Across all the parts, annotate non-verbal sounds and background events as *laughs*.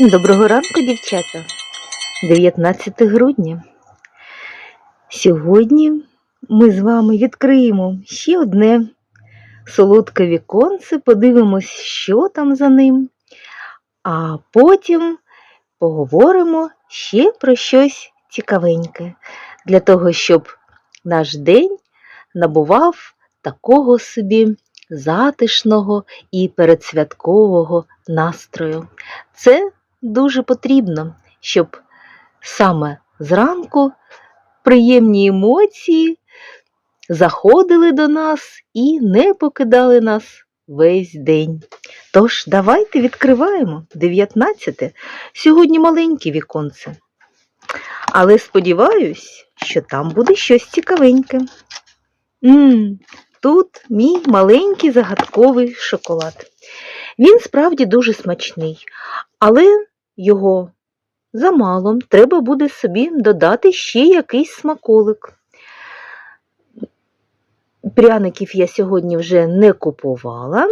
Доброго ранку, дівчата. 19 грудня. Сьогодні ми з вами відкриємо ще одне солодке віконце, подивимось, що там за ним, а потім поговоримо ще про щось цікавеньке, для того, щоб наш день набував такого собі затишного і передсвяткового настрою. Це дуже потрібно, щоб саме зранку приємні емоції заходили до нас і не покидали нас весь день. Тож, давайте відкриваємо 19. Сьогодні маленьке віконце. Але сподіваюсь, що там буде щось цікавеньке. м тут мій маленький загадковий шоколад. Він справді дуже смачний, але його замало. Треба буде собі додати ще якийсь смаколик. Пряників я сьогодні вже не купувала,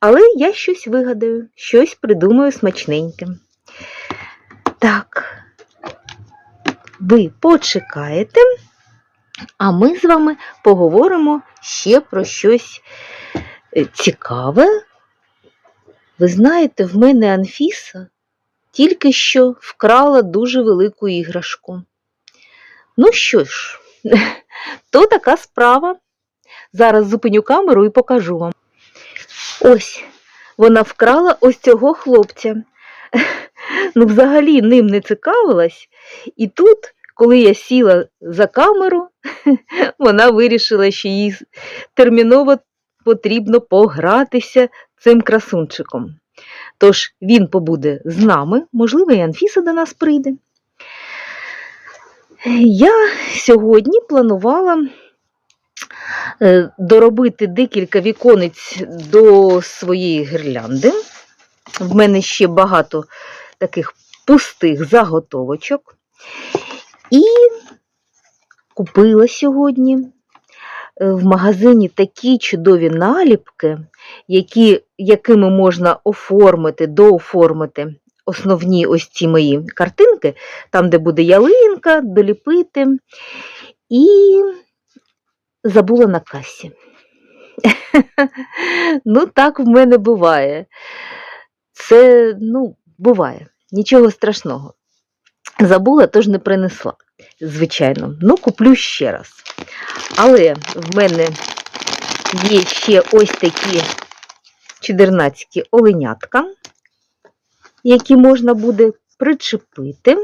але я щось вигадаю, щось придумаю смачненьке. Так, ви почекаєте, а ми з вами поговоримо ще про щось е, цікаве. Ви знаєте, в мене Анфіса тільки що вкрала дуже велику іграшку. Ну що ж, *laughs* то така справа. Зараз зупиню камеру і покажу вам. Ось, вона вкрала ось цього хлопця. *laughs* Ну, взагалі ним не цікавилась. І тут, коли я сіла за камеру, *laughs* вона вирішила, що їй терміново потрібно погратися цим красунчиком. Тож він побуде з нами, можливо, і Анфіса до нас прийде. Я сьогодні планувала е, доробити декілька віконець до своєї гірлянди. В мене ще багато таких пустих заготовочок. І купила сьогодні в магазині такі чудові наліпки, які, якими можна оформити, дооформити основні ось ці мої картинки, там, де буде ялинка, доліпити. І забула на касі. *laughs* Ну, так в мене буває. Це, ну, буває, нічого страшного. Забула, тож не принесла, звичайно. Ну, куплю ще раз. Але в мене є ще ось такі чудернацькі оленятка, які можна буде причепити.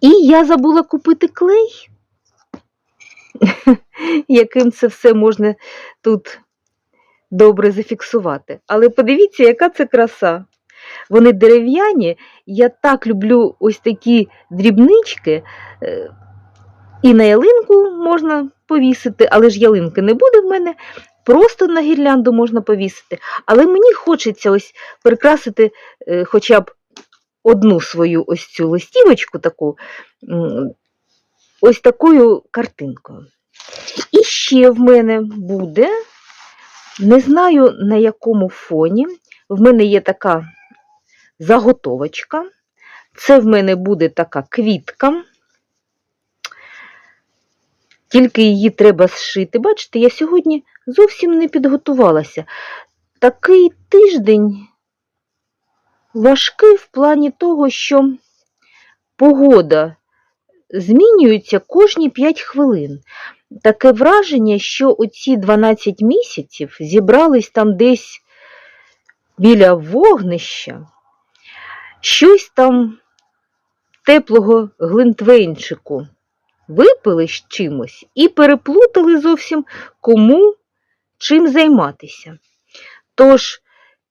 І я забула купити клей, *laughs* яким це все можна тут добре зафіксувати. Але подивіться, яка це краса. Вони дерев'яні, я так люблю ось такі дрібнички. е, І на ялинку можна повісити, але ж ялинки не буде в мене. Просто на гірлянду можна повісити. Але мені хочеться ось прикрасити е, хоча б одну свою ось цю листівочку таку, ось такою картинкою. І ще в мене буде, не знаю на якому фоні, в мене є така заготовочка. Це в мене буде така квітка. Тільки її треба зшити. Бачите, я сьогодні зовсім не підготувалася. Такий тиждень важкий в плані того, що погода змінюється кожні 5 хвилин. Таке враження, що оці 12 місяців зібрались там десь біля вогнища, щось там теплого глинтвейнчику випили з чимось і переплутали зовсім кому чим займатися. Тож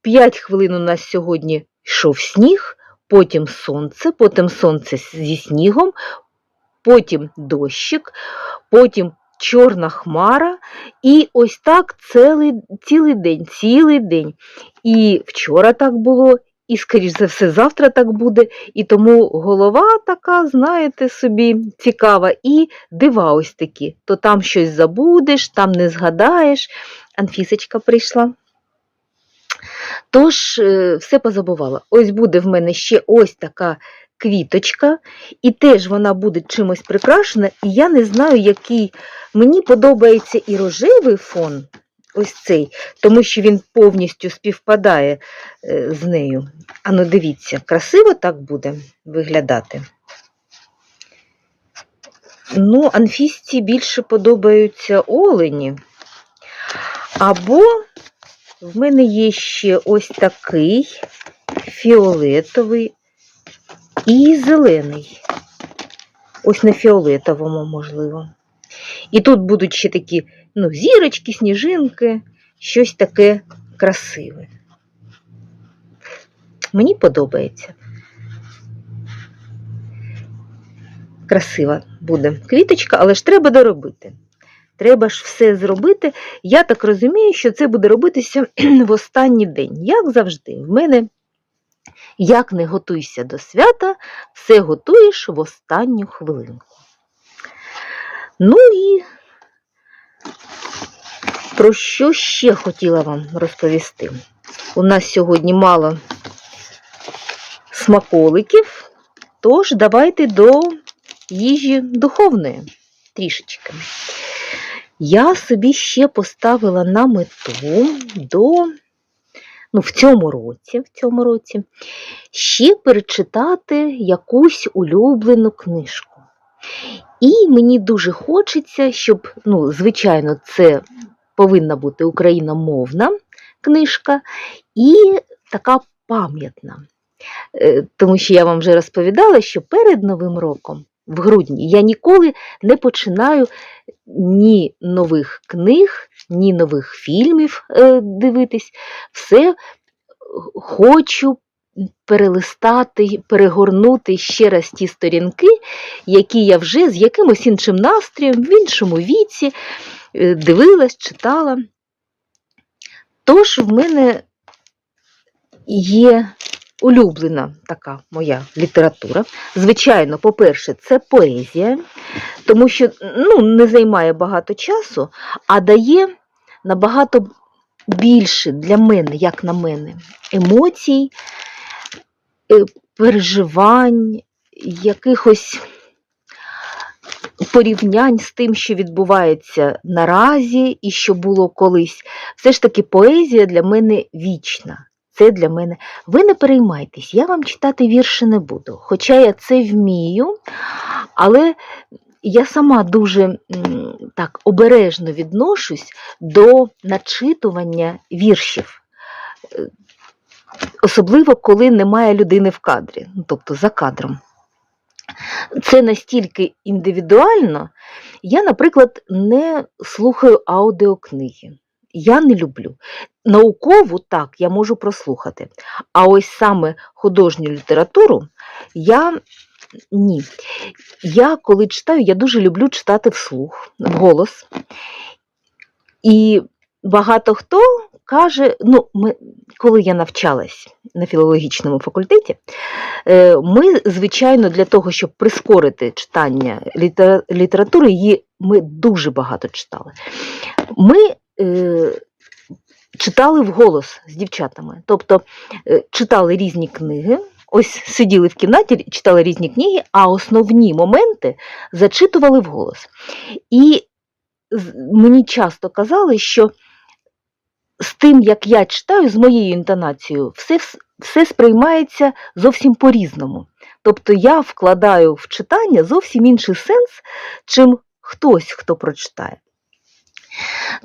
5 хвилин у нас сьогодні йшов сніг, потім сонце, потім сонце зі снігом, потім дощик, потім чорна хмара, і ось так цілий, цілий день, цілий день. І вчора так було, і, скоріш за все, завтра так буде. І тому голова така, знаєте, собі цікава, і дива ось такі. То там щось забудеш, там не згадаєш. Анфісочка прийшла. Тож, е, все позабувала. Ось буде в мене ще ось така квіточка, і теж вона буде чимось прикрашена, і я не знаю, який. Мені подобається і рожевий фон, ось цей, тому що він повністю співпадає е, з нею. Ану, дивіться, красиво так буде виглядати. Ну, Анфісті більше подобаються олені. Або в мене є ще ось такий фіолетовий і зелений. Ось на фіолетовому, можливо. І тут будуть ще такі ну, зірочки, сніжинки, щось таке красиве. Мені подобається. Красива буде квіточка, але ж треба доробити. Треба ж все зробити. Я так розумію, що це буде робитися *clears throat* в останній день. Як завжди, в мене, як не готуйся до свята, все готуєш в останню хвилинку. Ну і про що ще хотіла вам розповісти? У нас сьогодні мало смаколиків, тож давайте до їжі духовної трішечки. Я собі ще поставила на мету до, ну, в цьому році, в цьому році ще перечитати якусь улюблену книжку. І мені дуже хочеться, щоб, ну, звичайно, це повинна бути україномовна книжка і така пам'ятна. Е, Тому що я вам вже розповідала, що перед Новим роком, в грудні, я ніколи не починаю ні нових книг, ні нових фільмів е, дивитись. Все хочу перелистати, перегорнути ще раз ті сторінки, які я вже з якимось іншим настроєм, в іншому віці дивилась, читала. Тож в мене є улюблена така моя література. Звичайно, по-перше, це поезія, тому що ну, не займає багато часу, а дає набагато більше для мене, як на мене, емоцій, е, переживань, якихось порівнянь з тим, що відбувається наразі і що було колись. Все ж таки поезія для мене вічна. Це для мене. Ви не переймайтесь, я вам читати вірші не буду. Хоча я це вмію, але я сама дуже так обережно відношусь до начитування віршів. Особливо, коли немає людини в кадрі, ну, тобто за кадром. Це настільки індивідуально. Я, наприклад, не слухаю аудіокниги. Я не люблю. Наукову так я можу прослухати. А ось саме художню літературу я ні. Я коли читаю, я дуже люблю читати вслух, вголос. І багато хто каже, ну, ми, коли я навчалась на філологічному факультеті, е, ми, звичайно, для того, щоб прискорити читання літера- літератури, її ми дуже багато читали. Ми е, читали вголос з дівчатами, тобто е, читали різні книги. Ось сиділи в кімнаті, читали різні книги, а основні моменти зачитували вголос. І мені часто казали, що з тим, як я читаю, з моєю інтонацією, все, все сприймається зовсім по-різному. Тобто я вкладаю в читання зовсім інший сенс, чим хтось, хто прочитає.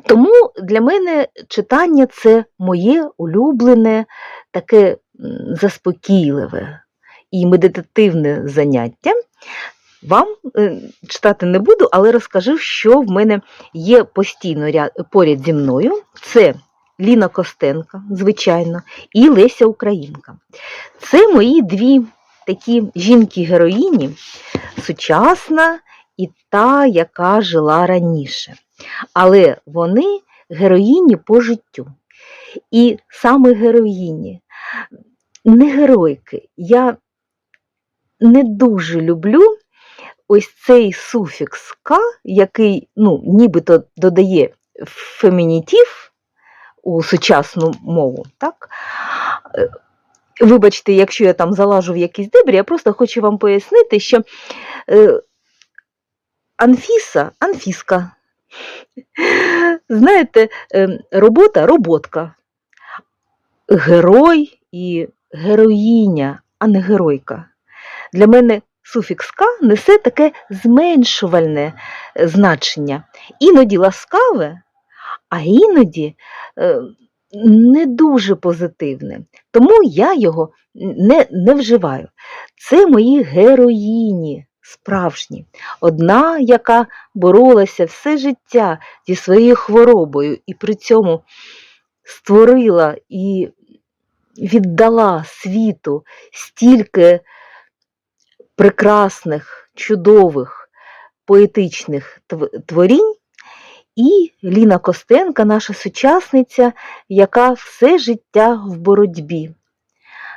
Тому для мене читання це моє улюблене, таке заспокійливе і медитативне заняття. Вам е, читати не буду, але розкажу, що в мене є постійно поряд зі мною. Це Ліна Костенка, звичайно, і Леся Українка. Це мої дві такі жінки-героїні, сучасна і та, яка жила раніше. Але вони героїні по життю. І саме героїні, не геройки. Я не дуже люблю ось цей суфікс К, який ну, нібито додає фемінітив у сучасну мову. Так? Е, Вибачте, якщо я там залажу в якісь дебрі, я просто хочу вам пояснити, що е, Анфіса, Анфіска. Знаєте, е, робота роботка. Герой і героїня, а не геройка. Для мене суфікс «ка» несе таке зменшувальне значення. Іноді ласкаве, а іноді е, не дуже позитивне. Тому я його не, не вживаю. Це мої героїні справжні. Одна, яка боролася все життя зі своєю хворобою і при цьому створила і віддала світу стільки прекрасних, чудових, поетичних творінь, і Ліна Костенка, наша сучасниця, яка все життя в боротьбі,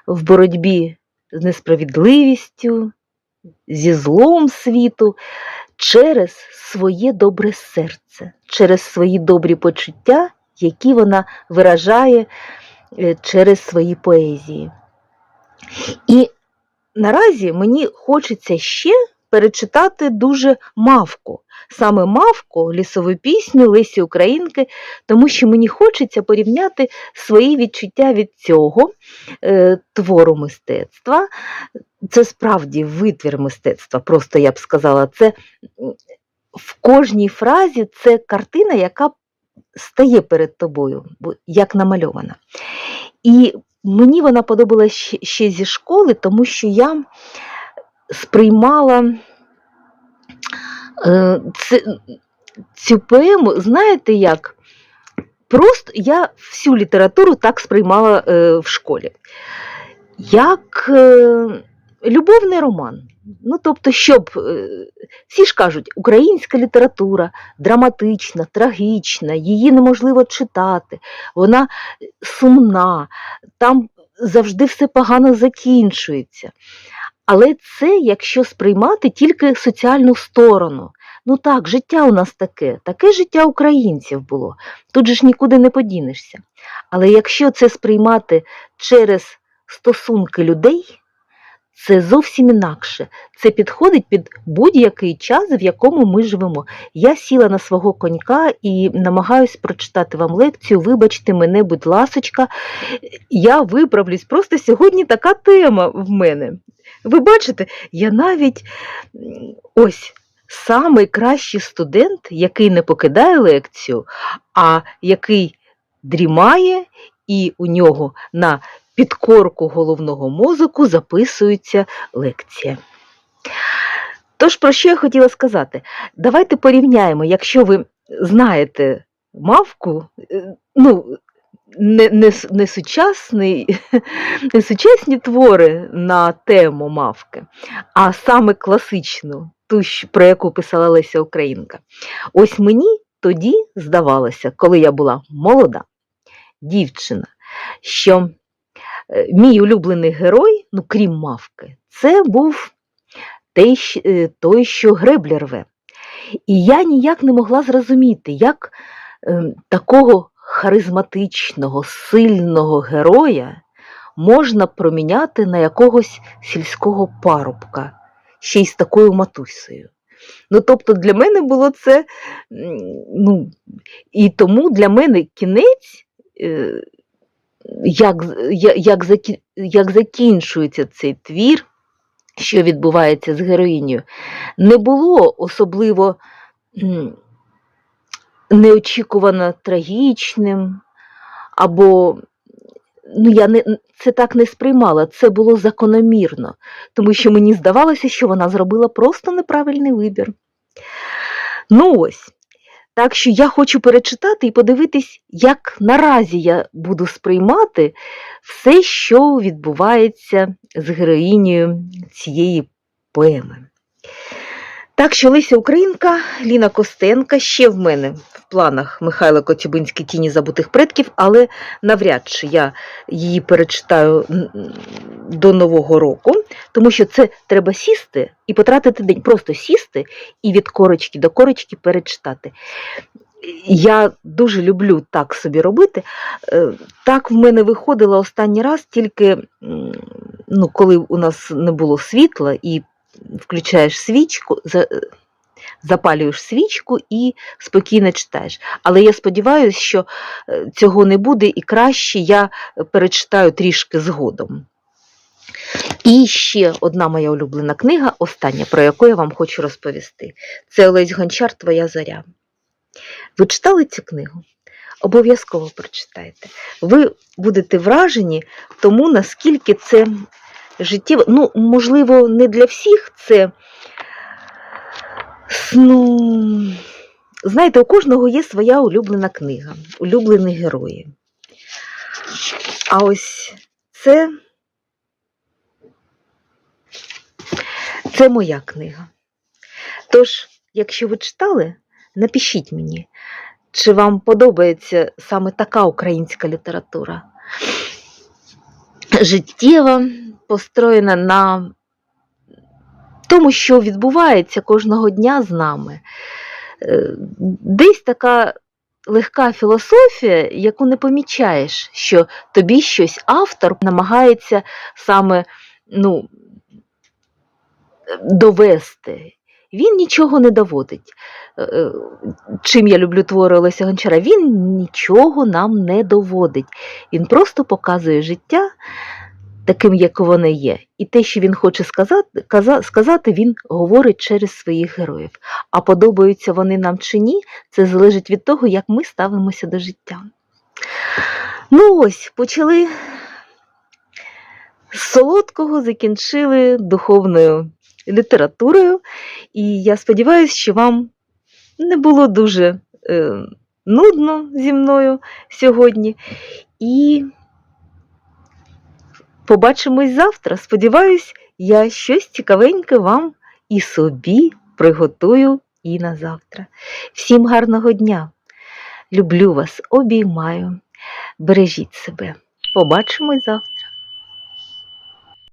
в боротьбі з несправедливістю, зі злом світу, через своє добре серце, через свої добрі почуття, які вона виражає е, через свої поезії. І наразі мені хочеться ще перечитати дуже мавку, саме мавку, лісову пісню Лесі Українки, тому що мені хочеться порівняти свої відчуття від цього е, твору мистецтва. Це справді витвір мистецтва, просто я б сказала, це в кожній фразі це картина, яка стає перед тобою, як намальована. І мені вона подобалась ще, зі школи, тому що я сприймала цю поему, знаєте як? Просто я всю літературу так сприймала е, в школі. Як е, любовний роман. Ну, тобто, щоб е, всі ж кажуть, українська література драматична, трагічна, її неможливо читати, вона сумна, там завжди все погано закінчується. Але це якщо сприймати тільки соціальну сторону. Ну так, життя у нас таке, таке життя українців було. Тут же ж нікуди не подінешся. Але якщо це сприймати через стосунки людей, це зовсім інакше. Це підходить під будь-який час, в якому ми живемо. Я сіла на свого конька і намагаюсь прочитати вам лекцію. Вибачте мене, будь ласочка, я виправлюсь. Просто сьогодні така тема в мене. Ви бачите, я навіть ось самий кращий студент, який не покидає лекцію, а який дрімає, і у нього на підкорку головного мозку записується лекція. Тож, про що я хотіла сказати? Давайте порівняємо, якщо ви знаєте мавку, е, ну, не, не, не, сучасний, *laughs* не сучасні твори на тему мавки, а саме класичну, ту, про яку писала Леся Українка. Ось мені тоді здавалося, коли я була молода дівчина, що мій улюблений герой, ну крім мавки, це був той, е, той, що греблі рве. І я ніяк не могла зрозуміти, як е, такого харизматичного, сильного героя можна проміняти на якогось сільського парубка, ще й з такою матусею. Ну, тобто для мене було це, ну, і тому для мене кінець, е, як, як, як закінчується цей твір, що відбувається з героїнею, не було особливо неочікувано трагічним, або ну, я не, це так не сприймала, це було закономірно, тому що мені здавалося, що вона зробила просто неправильний вибір. Ну ось. Так що я хочу перечитати і подивитись, як наразі я буду сприймати все, що відбувається з героїнею цієї поеми. Так що Леся Українка, Ліна Костенка, ще в мене в планах Михайло Коцюбинський Тіні забутих предків, але навряд чи я її перечитаю до Нового року, тому що це треба сісти і потратити день, просто сісти і від корочки до корочки перечитати. Я дуже люблю так собі робити. Е, Так в мене виходило останній раз тільки ну, коли у нас не було світла і включаєш свічку, е, запалюєш свічку і спокійно читаєш. Але я сподіваюся, що е, цього не буде і краще я перечитаю трішки згодом. І ще одна моя улюблена книга, остання, про яку я вам хочу розповісти. Це Олесь Гончар Твоя зоря. Ви читали цю книгу? Обов'язково прочитайте. Ви будете вражені тому, наскільки це життєво. Ну, можливо, не для всіх це. Ну, знаєте, у кожного є своя улюблена книга, улюблені герої. А ось це, це моя книга. Тож, якщо ви читали, напишіть мені, чи вам подобається саме така українська література. Життєва, построєна на тому, що відбувається кожного дня з нами. Е, Десь така легка філософія, яку не помічаєш, що тобі щось автор намагається саме ну, довести. Він нічого не доводить. Е, е, Чим я люблю твори Олеся Гончара, він нічого нам не доводить. Він просто показує життя таким, як воно є. І те, що він хоче сказати, сказати, він говорить через своїх героїв. А подобаються вони нам чи ні, це залежить від того, як ми ставимося до життя. Ну ось, почали з солодкого, закінчили духовною літературою. І я сподіваюся, що вам не було дуже е, нудно зі мною сьогодні. І побачимось завтра. Сподіваюсь, я щось цікавеньке вам і собі приготую і на завтра. Всім гарного дня! Люблю вас, обіймаю. Бережіть себе. Побачимось завтра.